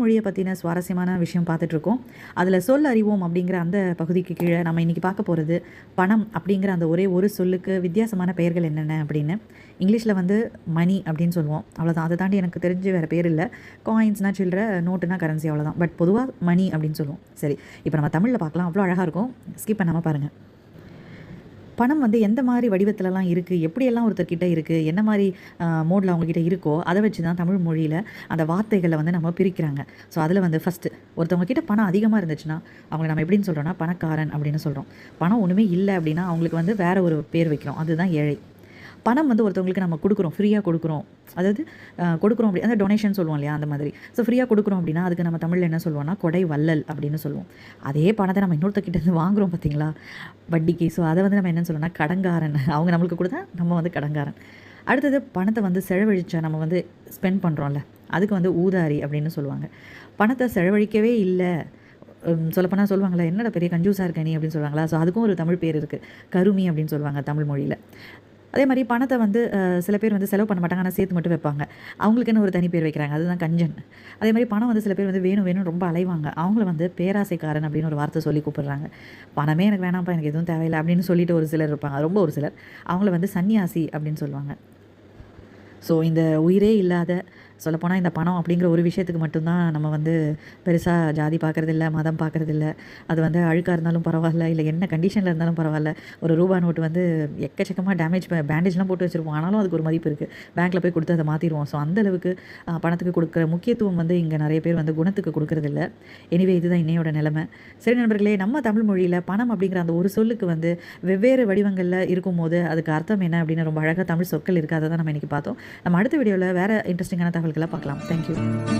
மொழியை பற்றின சுவாரஸ்யமான விஷயம் பார்த்துட்ருக்கோம். அதில் சொல் அறிவோம் அப்படிங்கிற அந்த பகுதிக்கு கீழே நம்ம இன்றைக்கி பார்க்க போகிறது பணம் அப்படிங்கிற அந்த ஒரே ஒரு சொல்லுக்கு வித்தியாசமான பெயர்கள் என்னென்ன அப்படின்னு. இங்கிலீஷில் வந்து மணி அப்படின்னு சொல்லுவோம். அவ்வளோதான் அதை தாண்டி எனக்கு தெரிஞ்சு வேறு பேர் இல்லை. காயின்ஸ்னால் சில்லற நோட்டுனா கரன்சி அவ்வளோதான் பட் பொதுவாக மணி அப்படின்னு சொல்லுவோம். சரி இப்போ நம்ம தமிழில் பார்க்கலாம். அவ்வளோ அழகாக இருக்கும். ஸ்கிப் பண்ணாமல் பாருங்கள் பணம் வந்து எந்த மாதிரி வடிவத்திலலாம் இருக்குது எப்படியெல்லாம் ஒருத்தர்கிட்ட இருக்குது என்ன மாதிரி மோடில் அவங்கக்கிட்ட இருக்கோ அதை வச்சு தான் தமிழ் மொழியில் அந்த வார்த்தைகளை வந்து நம்ம பிரிக்கிறாங்க. ஸோ அதில் வந்து ஃபஸ்ட்டு ஒருத்தவங்கக்கிட்ட பணம் அதிகமாக இருந்துச்சுன்னா அவங்களை நம்ம எப்படின்னு சொல்கிறோன்னா பணக்காரன் அப்படின்னு சொல்கிறோம் பணம் ஒன்றுமே இல்லை அப்படின்னா அவங்களுக்கு வந்து வேறு ஒரு பேர் வைக்கிறோம். அதுதான் ஏழை. பணம் வந்து ஒருத்தவங்களுக்கு நம்ம கொடுக்குறோம் ஃப்ரீயாக கொடுக்குறோம். அதாவது கொடுக்குறோம் அப்படி அந்த டொனேஷன் சொல்லுவோம் இல்லையா அந்த மாதிரி. ஸோ ஃப்ரீயாக கொடுக்குறோம் அப்படின்னா அதுக்கு நம்ம தமிழில் என்ன சொல்லுவோம்னா கொடை வள்ளல் அப்படின்னு சொல்லுவோம். அதே பணத்தை நம்ம இன்னொருத்தக்கிட்ட இருந்து வாங்குறோம் பார்த்தீங்களா வட்டிக்கு ஸோ அதை வந்து நம்ம என்ன சொல்லுவோம்னா கடங்காரன் அவங்க நம்மளுக்கு கொடுத்தா நம்ம வந்து கடங்காரன் அடுத்தது பணத்தை வந்து செலவழிச்சா நம்ம வந்து ஸ்பெண்ட் பண்ணுறோம்ல அதுக்கு வந்து ஊதாரி அப்படின்னு சொல்லுவாங்க. பணத்தை செலவழிக்கவே இல்லை. சொல்லப்போனால் சொல்லுவாங்களா என்னடா பெரிய கஞ்சூஸாக இருக்க நீ? அப்படின்னு சொல்லுவாங்களா. ஸோ அதுக்கும் ஒரு தமிழ் பேர் இருக்குது கருமி அப்படின்னு சொல்லுவாங்க தமிழ் மொழியில். அதே மாதிரி பணத்தை வந்து சில பேர் வந்து செலவு பண்ண மாட்டாங்க. ஆனால் சேர்த்து மட்டும் வைப்பாங்க. அவங்களுக்குன்னு ஒரு தனி பேர் வைக்கிறாங்க. அதுதான் கஞ்சன். அதே மாதிரி பணம் வந்து சில பேர் வந்து வேணும் வேணும் ரொம்ப அலைவாங்க. அவங்கள வந்து பேராசைக்காரன் அப்படின்னு ஒரு வார்த்தை சொல்லி கூப்பிடுறாங்க. பணமே எனக்கு வேணாம்ப்பா எனக்கு எதுவும் தேவையில்லை அப்படின்னு சொல்லிட்டு ஒரு சிலர் இருப்பாங்க. ரொம்ப ஒரு சிலர். அவங்கள வந்து சன்னியாசி அப்படின்னு சொல்லுவாங்க. ஸோ இந்த உயிரே இல்லாத சொல்லப்போனால் இந்த பணம் அப்படிங்கிற ஒரு விஷயத்துக்கு மட்டும்தான் நம்ம வந்து பெருசாக ஜாதி பார்க்குறதில்ல மதம் பார்க்குறதில்ல. அது வந்து அழுக்காக இருந்தாலும் பரவாயில்ல இல்லை என்ன கண்டிஷனில் இருந்தாலும் பரவாயில்ல. ஒரு ரூபா நோட்டு வந்து எக்கச்சக்கமாக டேமேஜ் பேண்டேஜ்லாம் போட்டு வச்சுருப்போம். ஆனாலும் அதுக்கு ஒரு மதிப்பு இருக்குது பேங்க்கில் போய் கொடுத்து அதை மாற்றிடுவோம் ஸோ அந்த அளவுக்கு பணத்துக்கு கொடுக்குற முக்கியத்துவம் வந்து இங்கே நிறைய பேர் வந்து குணத்துக்கு கொடுக்கறதில்ல. எனிவே இதுதான் இன்னையோட நிலைமை. சரி நண்பர்களே நம்ம தமிழ் மொழியில் பணம் அப்படிங்கிற அந்த ஒரு சொல்லுக்கு வந்து வெவ்வேறு வடிவங்களில் இருக்கும்போது அதுக்கு அர்த்தம் என்ன அப்படின்னு ரொம்ப அழகாக தமிழ் சொற்கள் இருக்குது அதை தான் நம்ம இன்றைக்கி பார்த்தோம். நம்ம அடுத்த வீடியோவில் வேறு இன்ட்ரெஸ்டிங்கான தகவல் தகவல்களை பார்க்கலாம். தேங்க்யூ